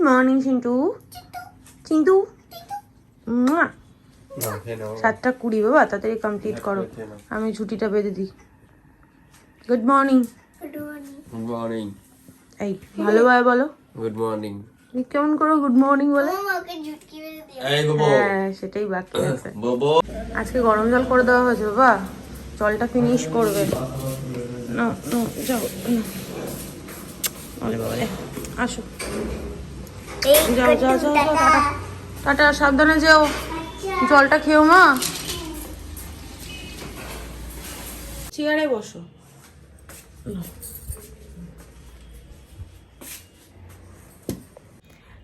Morning Chintu Chintu সাতটা কুড়ি বাবা তাড়াতাড়ি কমপ্লিট করো। আমি ছুটিটা বেঁধে দিই। গুড মর্নিং গুড মর্নিং এই ভালোভাবে বলো। গুড মর্নিং তুমি কেমন করো গুড মর্নিং বলে? হ্যাঁ সেটাই বাকি আছে। আজকে গরম জল করে দেওয়া হয়েছে বাবা। জলটা ফিনিশ করবে। না যাও। বাবা আসো। যাও যাও যাও যাও টাটা। টাটা সাবধানে যাও। জলটা খেও মা। চেয়ারে বসো।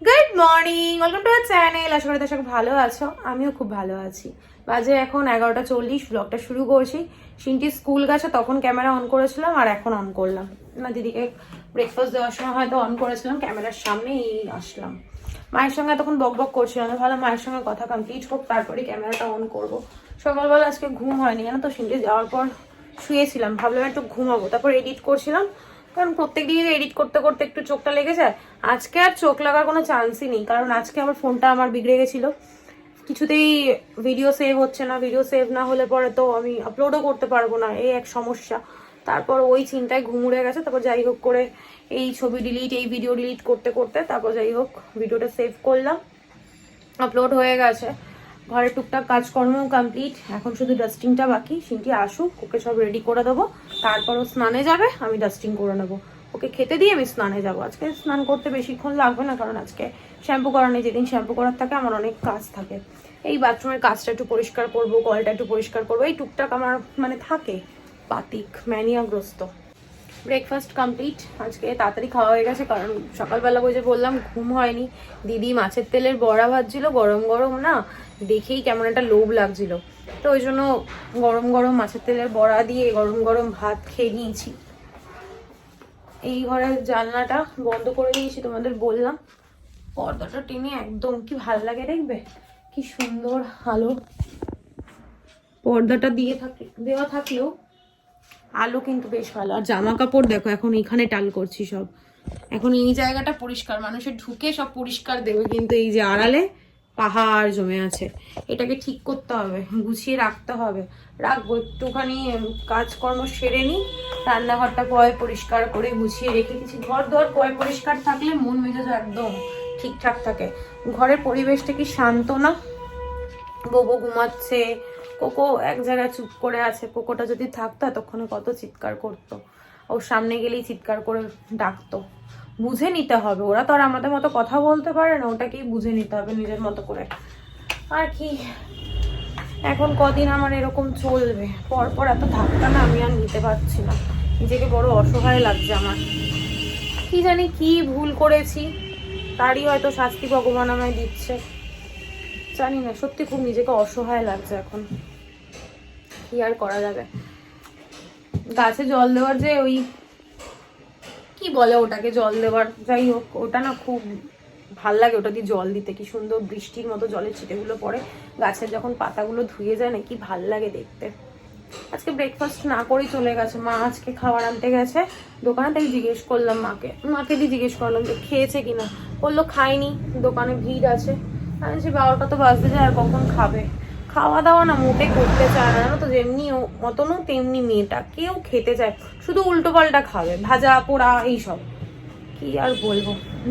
Good morning welcome to our channel আশা করি দর্শক ভালো আছো। আমিও খুব ভালো আছি। বাজে এখন এগারোটা চল্লিশ ব্লগটা শুরু করছি। সিনটি স্কুল গেছে, তখন ক্যামেরা অন করেছিলাম আর এখন অন করলাম। না, দিদিকে ব্রেকফাস্ট দেওয়ার সময় হয়তো অন করেছিলাম ক্যামেরার সামনেই আসলাম। মায়ের সঙ্গে তখন বক বক করছিলাম ভালো মায়ের সঙ্গে কথা কমপ্লিট হোক তারপরে ক্যামেরাটা অন করব। সকালবেলা আজকে ঘুম হয়নি, জানো তো? সিনটি যাওয়ার পর শুয়েছিলাম, ভাবলাম একটু ঘুমাবো। তারপর এডিট করছিলাম কারণ প্রত্যেক দিন এডিট করতে করতে একটু চোখটা লেগে যায়। আজকে আর চোখ লাগার কোনো চান্সই নেই, কারণ আজকে আমার ফোনটা আমার বিগড়ে গেছিল। কিছুতেই ভিডিও সেভ হচ্ছে না ভিডিও সেভ না হলে পরে তো আমি আপলোডও করতে পারব না, এই এক সমস্যা। তারপর ওই চিন্তায় ঘুমুড়ে গেছে, তারপর যাই হোক করে এই ছবি ডিলিট এই ভিডিও ডিলিট করতে করতে তারপর যাই হোক ভিডিওটা সেভ করলাম। আপলোড হয়ে গেছে। ঘরে টুকটাক কাজকর্ম কমপ্লিট এখন শুধু ডাস্টিংটা বাকি। সিনটি আসুক, ওকে সব রেডি করে দেবো। তারপর ও স্নানে যাবে, আমি ডাস্টিং করে নেব। ওকে খেতে দিয়ে আমি স্নানে যাব। আজকে স্নান করতে বেশিক্ষণ লাগবে না, কারণ আজকে শ্যাম্পু করা নেই। যেদিন শ্যাম্পু করার থাকে, আমার অনেক কাজ থাকে। এই বাথরুমের কাজটা একটু পরিষ্কার করব, কলটা একটু পরিষ্কার করব। এই টুকটাক আমার মানে থাকে পাতিক ম্যানিয়াগ্রস্ত। ব্রেকফাস্ট কমপ্লিট আজকে তাড়াতাড়ি খাওয়া হয়ে গেছে, কারণ সকালবেলা যে বললাম ঘুম হয়নি। দিদি মাছের তেলের বড়া ভাজছিল, গরম গরম না, দেখেই কেমন একটা লোভ লাগছিল। তো ওই জন্য গরম গরম মাছের তেলের বড়া দিয়ে গরম গরম ভাত খেয়ে নিয়েছি। এই ঘরের জানলাটা বন্ধ করে দিয়েছি তোমাদের বললাম। পর্দাটা টেনে একদম কি ভালো লাগে দেখবে? কি সুন্দর আলো। পর্দাটা দিয়ে থাকে, দেওয়া থাকলেও আলো কিন্তু বেশ ভালো। আর জামা কাপড় দেখো, এখন এখানে টাল করছি সব। এখন এই জায়গাটা পরিষ্কার। মানুষের ঢুকে সব পরিষ্কার দেবে কিন্তু এই যে আড়ালে পাহাড় জমে আছে। এটাকে ঠিক করতে হবে, গুছিয়ে রাখতে হবে। রাখব, একটুখানি কাজকর্ম সেরে নিই, রান্নাঘরটা পয় পরিষ্কার করে গুছিয়ে রেখে দিচ্ছি। ঘর দর পয় পরিষ্কার থাকলে মন মেজাজ একদম ঠিকঠাক থাকে। ঘরের পরিবেশটা কি শান্ত না? বোবো ঘুমাচ্ছে, কোকো এক জায়গায় চুপ করে আছে, কোকোটা যদি থাকতো এতক্ষণে কত চিৎকার করতো। ওর সামনে গেলেই চিৎকার করে ডাকতো। বুঝে নিতে হবে। ওরা তো আর আমাদের মতো কথা বলতে পারে না, ওটাকেই বুঝে নিতে হবে নিজের মতো করে। আর কি, এখন কদিন আমার এরকম চলবে? পরপর এত ধাক্কা না, আমি আর নিতে পারছি না। নিজেকে বড় অসহায় লাগছে আমার। কি জানি কি ভুল করেছি, তারই হয়তো শাস্তি ভগবান আমায় দিচ্ছে। জানি না, সত্যি খুব নিজেকে অসহায় লাগছে এখন। কি আর করা যাবে? গাছে জল দেওয়ার যে ওই কি বলে ওটাকে জল দেওয়ার, যাই হোক, ওটা না খুব ভালো লাগে ওটা দিয়ে জল দিতে। কি সুন্দর বৃষ্টির মতো জলের ছিটেগুলো পড়ে। গাছের যখন পাতাগুলো ধুয়ে যায় না, কি ভালো লাগে দেখতে। আজকে ব্রেকফাস্ট না করেই চলে গেছে। মা আজকে খাবার আনতে গেছে দোকানে, তাই জিজ্ঞেস করলাম মাকে। মাকে দিয়ে জিজ্ঞেস করলাম যে খেয়েছে কিনা? বলল খাইনি দোকানে ভিড় আছে। আমি সে বারোটা তো বাজতে যায়, আর কখন খাবে? খাওয়া দাওয়া না মোটে করতে চায় না, জানো তো, যেমনি মতনও তেমনি মেয়েটা, কেউ খেতে চায় শুধু উল্টো পাল্টা খাবে, ভাজা, পোড়া, এইসব। কি আর বলব?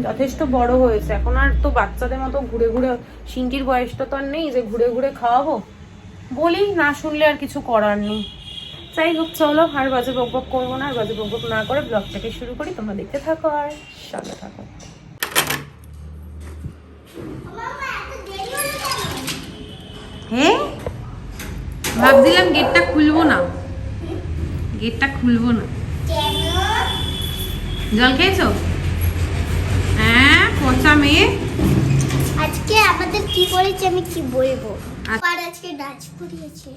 যথেষ্ট বড় হয়েছে। এখন আর তো বাচ্চাদের মতো ঘুরে ঘুরে, সিঙ্কির বয়সটা তো আর নেই যে ঘুরে ঘুরে খাওয়াবো। বলি না শুনলে আর কিছু করার নেই। যাই হোক, চলো, আর বাজে বক বক করব না, আর বাজে বক বক না করে ব্লগটাকে শুরু করি। তোমরা দেখতে থাকো আর সাথে থাকো। হ্যাঁ ভাবছিলাম গেটটা খুলবো না। গেটটা খুলবো না। জল খেয়েছো? হ্যাঁ পচা মেয়ে। আজকে আমাদের কি করেছে আমি কি বলব? আচ্ছা। আর আজকে নাচ করিয়েছে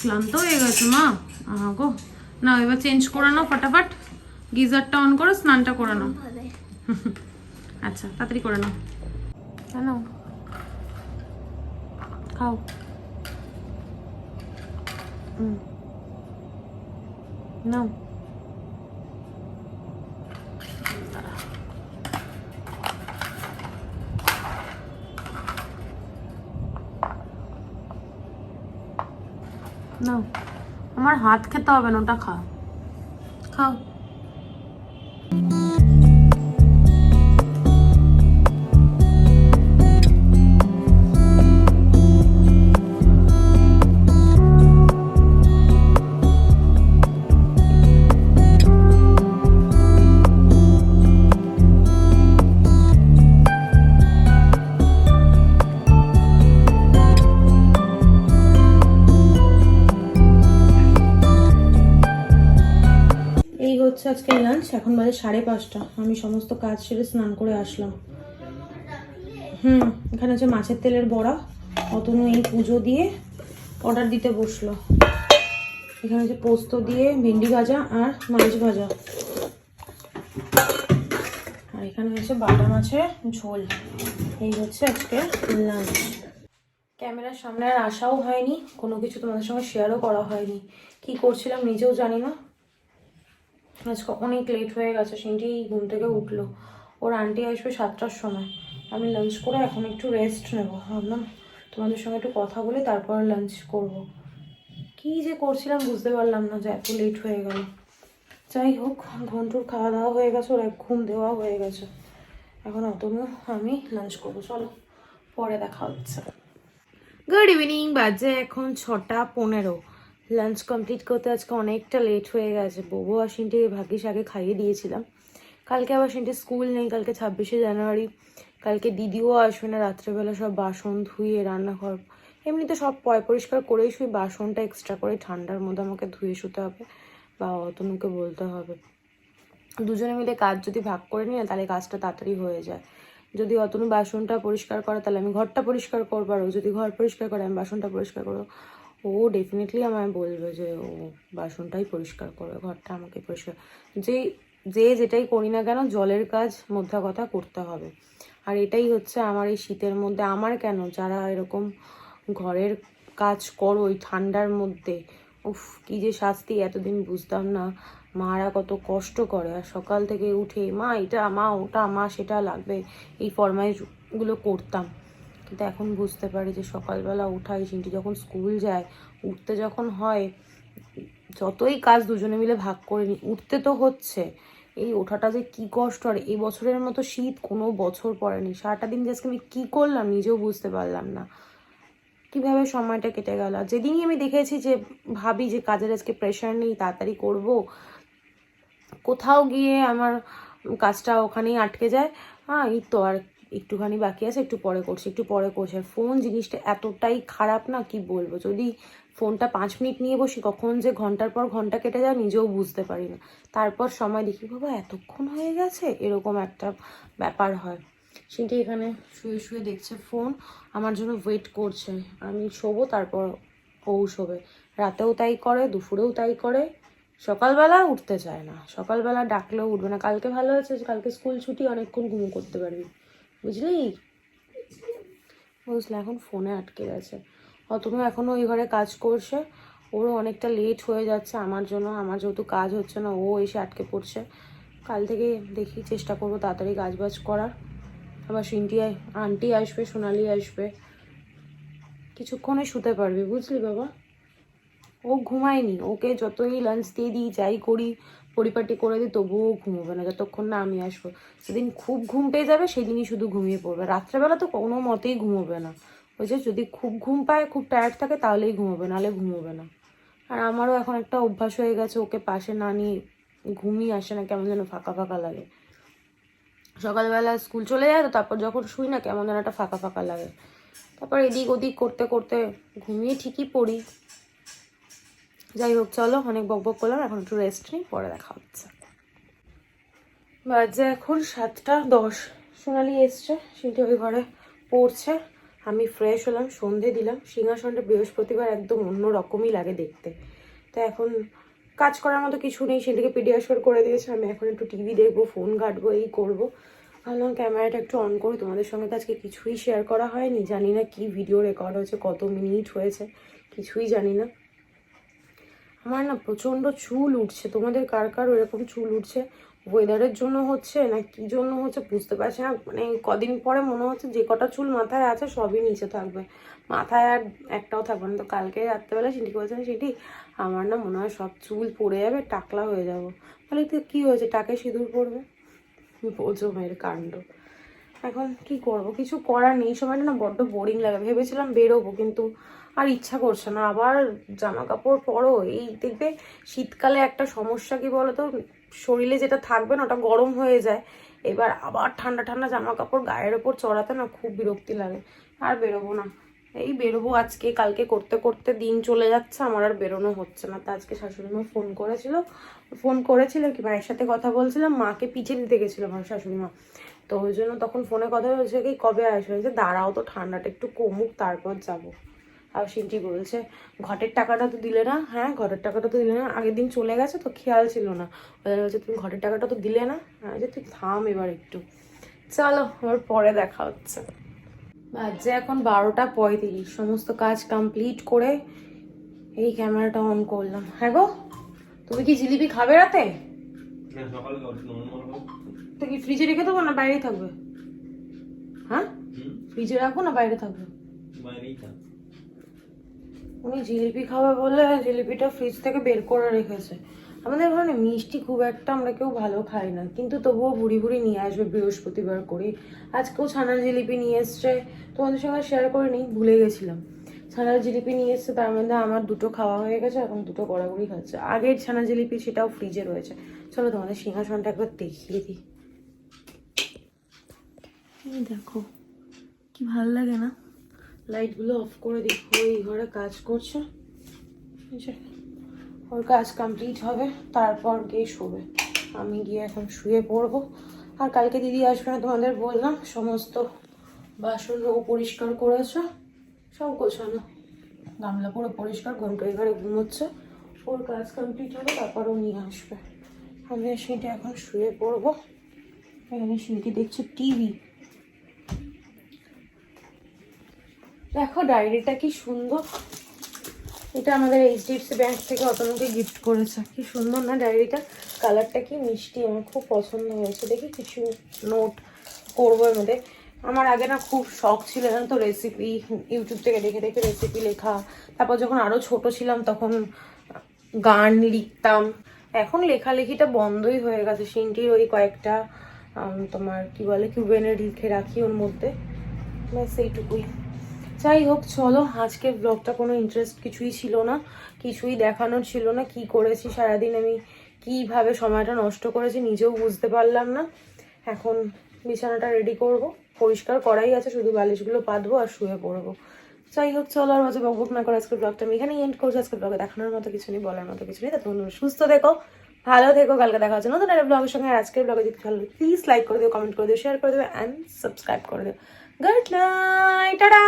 ক্লান্ত হয়ে গেছো মা। আহা গো। না এবার চেঞ্জ করে নাও ফটাফট। গিজারটা অন করো স্নানটা করে নাও। আচ্ছা তাড়াতাড়ি করে নাও। কেন? খাও। Hum. Não. নাও আমার হাত খেতে হবে না ওটা খাও খাও এখন বাজে সাড়ে পাঁচটা। আমি সমস্ত কাজ সেরে স্নান করে আসলাম। হুম, এখানে হচ্ছে মাছের তেলের বড়া। অতনু এই পুজো দিয়ে অর্ডার দিতে বসল। এখানে হচ্ছে পোস্ত দিয়ে ভেন্ডি ভাজা আর মাছ ভাজা। আর এখানে হচ্ছে বাটা মাছের ঝোল। এই হচ্ছে আজকে লাঞ্চ ক্যামেরার সামনে আর আসাও হয়নি, কোনো কিছু তোমাদের সঙ্গে শেয়ারও করা হয়নি। কি করছিলাম নিজেও জানি না। আজকে অনেক লেট হয়ে গেছে সিনটি ঘুম থেকে উঠল। ওর আন্টি আসবে সাতটার সময়। আমি লাঞ্চ করে এখন একটু রেস্ট নেব। ভাবলাম তোমাদের সঙ্গে একটু কথা বলে, তারপর লাঞ্চ করব। কি যে করছিলাম বুঝতে পারলাম না যে এত লেট হয়ে গেল। যাই হোক, ঘন্টুর খাওয়া দাওয়া হয়ে গেছে, ওর ঘুম দেওয়া হয়ে গেছে। এখন অতনু, আমি লাঞ্চ করব। চলো, পরে দেখা হচ্ছে। গুড ইভিনিং বাজে এখন ছটা পনেরো। লাঞ্চ কমপ্লিট করতে আজকে অনেকটা লেট হয়ে গেছে। বউ আর সিনটিকে ভাগ্যিস আগে খাইয়ে দিয়েছিলাম। কালকে আবার সিনটি স্কুল নেই, কালকে ছাব্বিশে জানুয়ারি। কালকে দিদিও আসবে না, রাত্রেবেলা সব বাসন ধুয়ে রান্নাঘর এমনিতে সব পয় পরিষ্কার করেই শুই, বাসনটা এক্সট্রা করে ঠান্ডার মধ্যে আমাকে ধুয়ে শুতে হবে। বা অতনুকে বলতে হবে। দুজনে মিলে কাজ যদি ভাগ করে নিই তাহলে কাজটা তাড়াতাড়ি হয়ে যায়। যদি অতনু বাসনটা পরিষ্কার করে, তাহলে আমি ঘরটা পরিষ্কার করব। যদি ঘর পরিষ্কার করে, আমি বাসনটা পরিষ্কার করব। ও ডেফিনেটলি আমায় বলবে যে, ও বাসনটাই পরিষ্কার করবে ঘরটা আমাকে পরিষ্কার যে যে যেটাই করি না কেন, জলের কাজ মধ্যা কথা করতে হবে। আর এটাই হচ্ছে আমার এই শীতের মধ্যে, আমার কেন যারা এরকম ঘরের কাজ করো, ওই ঠান্ডার মধ্যে, উফ, কি যে শাস্তি, এতদিন বুঝতাম না, মারা কত কষ্ট করে। আর সকাল থেকে উঠে, মা, এটা মা, ওটা মা, সেটা লাগবে। এই ফরমাইশগুলো করতাম। কিন্তু এখন বুঝতে পারি যে সকালবেলা উঠাই সিনটি যখন স্কুল যায়, উঠতে যখন হয়, যতই কাজ দুজনে মিলে ভাগ করে নিই উঠতে তো হচ্ছে। এই ওঠাটা যে কি কষ্ট, আর এই বছরের মতো শীত কোনো বছর পড়েনি। সারাটা দিন আজকে আমি কী করলাম নিজেও বুঝতে পারলাম না। কীভাবে সময়টা কেটে গেল? যেদিনই আমি দেখেছি যে, ভাবি যে কাজের আজকে প্রেশার নেই, তাড়াতাড়ি করব, কোথাও গিয়ে আমার কাজটা ওখানেই আটকে যায়। হ্যাঁ এই তো আর একটুখানি বাকি আছে, একটু পরে করছি, একটু পরে করছি। ফোন জিনিসটা এতটাই খারাপ না, কি বলব? যদি ফোনটা পাঁচ মিনিট নিয়ে বসি, কখন যে ঘণ্টার পর ঘণ্টা কেটে যায়, নিজেও বুঝতে পারি না। তারপর সময় দেখি, বাবা, এতক্ষণ হয়ে গেছে? এরকম একটা ব্যাপার হয়। সেটি এখানে শুয়ে শুয়ে দেখছে ফোন আমার জন্য ওয়েট করছে। আমি শোবো, তারপর ও শোবে। রাতেও তাই করে, দুপুরেও তাই করে। সকালবেলা উঠতে চায় না। সকালবেলা ডাকলেও উঠবে না। কালকে ভালো হয়েছে কালকে স্কুল ছুটি, অনেকক্ষণ ঘুম করতে পারবি। বুঝলি? বুঝলে এখন ফোনে আটকে গেছে। অতনু এখনও ওই ঘরে কাজ করছে, ওরও অনেকটা লেট হয়ে যাচ্ছে আমার জন্য, আমার যেহেতু কাজ হচ্ছে না, ও এসে আটকে পড়ছে। কাল থেকে দেখি চেষ্টা করব তাড়াতাড়ি কাজ বাজ করার। আবার সিনটি আন্টি আসবে, সোনালি আসবে। কিছুক্ষণে শুতে পারবি, বুঝলি বাবা? ও ঘুমায়নি, ওকে যতই লাঞ্চ দিয়ে দিই, যাই করি পরিপাটি করে দিই, তবুও ঘুমোবে না। যতক্ষণ না আমি আসব। সেদিন খুব ঘুম পেয়ে যাবে, সেদিনই শুধু ঘুমিয়ে পড়বে। রাত্রেবেলা তো কোনো মতেই ঘুমোবে না। ওই যে যদি খুব ঘুম পায়, খুব টায়ার্ড থাকে, তাহলেই ঘুমোবে, নাহলে ঘুমোবে না। আর আমারও এখন একটা অভ্যাস হয়ে গেছে, ওকে পাশে না নিয়ে ঘুমিয়ে আসে না, কেমন যেন ফাঁকা ফাঁকা লাগে। সকালবেলা স্কুল চলে যায় তো, তারপর যখন শুই না, কেমন যেন একটা ফাঁকা ফাঁকা লাগে। তারপর এদিক ওদিক করতে করতে ঘুমিয়ে ঠিকই পড়ি। যাই হোক, চলো, অনেক বক বক করলাম, এখন একটু রেস্ট নিই, পরে দেখা হচ্ছে। বাজে এখন সাতটা দশ। সোনালি এসছে সেটা ওই ঘরে পড়ছে। আমি ফ্রেশ হলাম, সন্ধে দিলাম। সিংহাসনটা বৃহস্পতিবার একদম অন্য রকমই লাগে দেখতে। তো এখন কাজ করার মতো কিছু নেই সেদিকে পিডিয়াশোর করে দিয়েছে। আমি এখন একটু টিভি দেখব ফোন ঘাটবো, এই করব। ভাবলাম ক্যামেরাটা একটু অন করি, তোমাদের সঙ্গে তো আজকে কিছুই শেয়ার করা হয়নি। জানি না কি ভিডিও রেকর্ড হয়েছে, কত মিনিট হয়েছে, কিছুই জানি না। আমার না প্রচণ্ড চুল উঠছে। তোমাদের কার কার এরকম চুল উঠছে? ওয়েদারের জন্য হচ্ছে না কি জন্য হচ্ছে বুঝতে পারছি না। মানে কদিন পরে মনে হচ্ছে যে কটা চুল মাথায় আছে সবই নিচে থাকবে। মাথায় আর একটাও থাকবে না। তো কালকে রাত্রেবেলা সিঁটিকে বলছেন সেটি আমার না মনে হয় সব চুল পড়ে যাবে, টাকলা হয়ে যাব। তাহলে তো কী হয়েছে? টাকে সিঁদুর পড়বে বোঝো মেয়ের কাণ্ড। এখন কি করব? কিছু করার নেই। সময়টা না বড্ড বোরিং লাগে। ভেবেছিলাম বেরোবো, কিন্তু আর ইচ্ছা করছে না। আবার জামা কাপড় পরো, এই দেখবে শীতকালে একটা সমস্যা কি বলতো? শরীরে যেটা থাকবে না, ওটা গরম হয়ে যায়। এবার আবার ঠান্ডা ঠান্ডা জামা কাপড় গায়ের ওপর চড়াতে না খুব বিরক্তি লাগে। আর বেরোবো না। এই বেরোবো আজকে, কালকে করতে করতে দিন চলে যাচ্ছে, আমার আর বেরোনো হচ্ছে না। তা আজকে শাশুড়ি মা ফোন করেছিল। ফোন করেছিল কি, মায়ের সাথে কথা বলছিলাম, মাকে পিঠে দিতে গেছিল আমার শাশুড়ি মা তো ওই জন্য তখন ফোনে কথা হয়েছে কি, কবে আসবে? যে দাঁড়াও তো, ঠান্ডাটা একটু কমুক, তারপর যাব। আর সিনটি বলছে ঘটের টাকাটা তো দিলে না। হ্যাঁ ঘটের টাকাটা তো দিলে না। আগের দিন চলে গেছে তো খেয়াল ছিল না। বলছে তুমি ঘটের টাকাটা তো দিলে না? হ্যাঁ যে তুই থাম এবার একটু। চলো আমার পরে দেখা হচ্ছে। বাজে এখন বারোটা পঁয়ত্রিশ। সমস্ত কাজ কমপ্লিট করে এই ক্যামেরাটা অন করলাম। হ্যাঁ গো তুমি কি জিলিপি খাবে রাতে? সকালে তো কি ফ্রিজে রেখে দেবো না বাইরেই থাকবে? হ্যাঁ? ফ্রিজে রাখব না বাইরে থাকবে? বাইরেই থাক। উনি জিলিপি খাবে বলে জিলিপিটা ফ্রিজ থেকে বের করে রেখেছে। আমাদের ঘরে না মিষ্টি খুব একটা আমরা কেউ ভালো খাই না, কিন্তু তবুও বুড়ি বুড়ি নিয়ে আসবে বৃহস্পতিবার করে আজকেও ছানার জিলিপি নিয়ে এসছে, তোমাদের সঙ্গে শেয়ার করে নিই ভুলে গেছিলাম। ছানার জিলিপি নিয়ে এসছে, তার মধ্যে আমার দুটো খাওয়া হয়ে গেছে এখন দুটো গড়াগড়ি খাচ্ছে। আগের ছানা জিলিপি সেটাও ফ্রিজে রয়েছে। চলো তোমাদের সিংহাসনটা একবার দেখিয়ে দিই। দেখো, কি ভালো লাগে না? লাইটগুলো অফ করে দিই। ওই ঘরে কাজ করছে। ওর কাজ কমপ্লিট হবে, তারপর গিয়ে শোবে। আমি গিয়ে এখন শুয়ে পড়ব। আর কালকে দিদি আসবে না তোমাদের বললাম, সমস্ত বাসন ও পরিষ্কার করেছে। সব গোছানো। গামলা পুরো পরিষ্কার ঘণ্টা ঘরে ঘুমোচ্ছে। ওর কাজ কমপ্লিট হবে, তারপর ও নিয়ে আসবে। আমি সেটা এখন শুয়ে পড়ব। এখানে সিনকি দেখছে টিভি দেখো, ডায়েরিটা কি সুন্দর। এটা আমাদের এইচডিএফসি ব্যাংক থেকে অতনুকে গিফট করেছে। কি সুন্দর না ডায়েরিটা? কালারটা কি মিষ্টি, আমার খুব পছন্দ হয়েছে। দেখি কিছু নোট করব এর মধ্যে। আমার আগে না খুব শখ ছিল, জানো তো রেসিপি ইউটিউব থেকে দেখে দেখে রেসিপি লেখা। তারপর যখন আরও ছোট ছিলাম, তখন গান লিখতাম। এখন লেখালেখিটা বন্ধই হয়ে গেছে। সিনটির ওই কয়েকটা তোমার কি বলে কিউবেনে লিখে রাখি ওর মধ্যে। ব্যাস, এইটুকুই। যাই হোক, চলো, আজকের ব্লগটা কোনো ইন্টারেস্ট কিছুই ছিল না, কিছুই দেখানোর ছিল না, কি করেছি, সারাদিন আমি কীভাবে সময়টা নষ্ট করেছি নিজেও বুঝতে পারলাম না। এখন বিছানাটা রেডি করব, পরিষ্কার করাই আছে, শুধু বালিশগুলো পাতবো আর শুয়ে পড়ব। যাই হোক, চলো, আর মাঝে বকবক না করে আজকের ব্লগটা আমি এখানেই এন্ড করছি। আজকের ব্লগে দেখানোর মতো কিছু নেই, বলার মতো কিছু নেই। তা তোমরা সুস্থ দেখো ভালো থেকো, কালকে দেখা হচ্ছে নতুন একটা ব্লগের সঙ্গে। আজকের ব্লগে যদি ভালো প্লিজ লাইক করে দিও কমেন্ট করে দিও শেয়ার করে দিও অ্যান্ড সাবস্ক্রাইব করে দিও। Good night tata